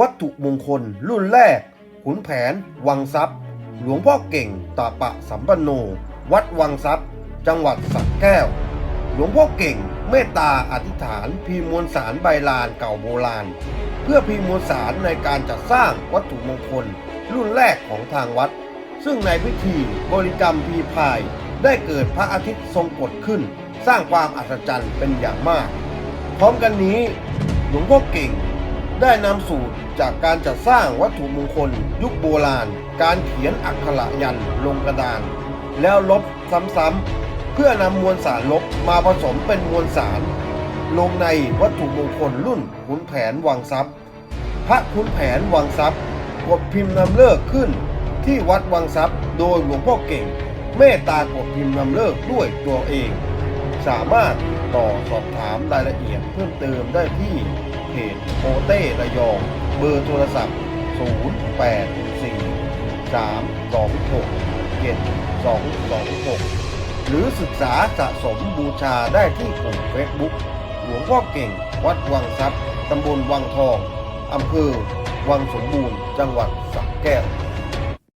วัตถุมงคลรุ่นแรก ขุนแผน วังทรัพย์ หลวงพ่อเก่งตาปะสัมปันโน วัดวังทรัพย์ จังหวัดสระแก้ว หลวงพ่อเก่งเมตตาอธิษฐานพิมพ์มวลสารใบลานเก่าโบราณ เพื่อพิมพ์มวลสารในการจัดสร้างวัตถุมงคลรุ่นแรกของทางวัด ซึ่งในพิธีบริกรรมพีพายได้เกิดพระอาทิตย์ทรงกฎขึ้น สร้างความอัศจรรย์เป็นอย่างมาก พร้อมกันนี้หลวงพ่อเก่ง ได้นำสูตรจากการจัดสร้างวัตถุมงคล ยุคโบราณ การเขียนอักขระยันลงกระดาน แล้วลบซ้ำๆ เพื่อนำมวลสารลบมาผสมเป็นมวลสาร ลงในวัตถุมงคลรุ่นขุนแผนวังทรัพย์ พระขุนแผนวังทรัพย์กดพิมพ์นำเลิกขึ้น ที่วัดวังทรัพย์โดยหลวงพ่อเก่ง เมตตากดพิมพ์นำเลิกด้วยตัวเอง สามารถติดต่อสอบถามรายละเอียดเพิ่มเติมได้ที่ เพจโปเต้ระยอง เบอร์โทรศัพท์ 084 326 7226 หรือศึกษาสะสมบูชาได้ที่กลุ่มเฟซบุ๊กหลวงพ่อเก่ง วัดวังทรัพย์ตำบลวังทองอำเภอวังสมบูรณ์ จังหวัดสระแก้ว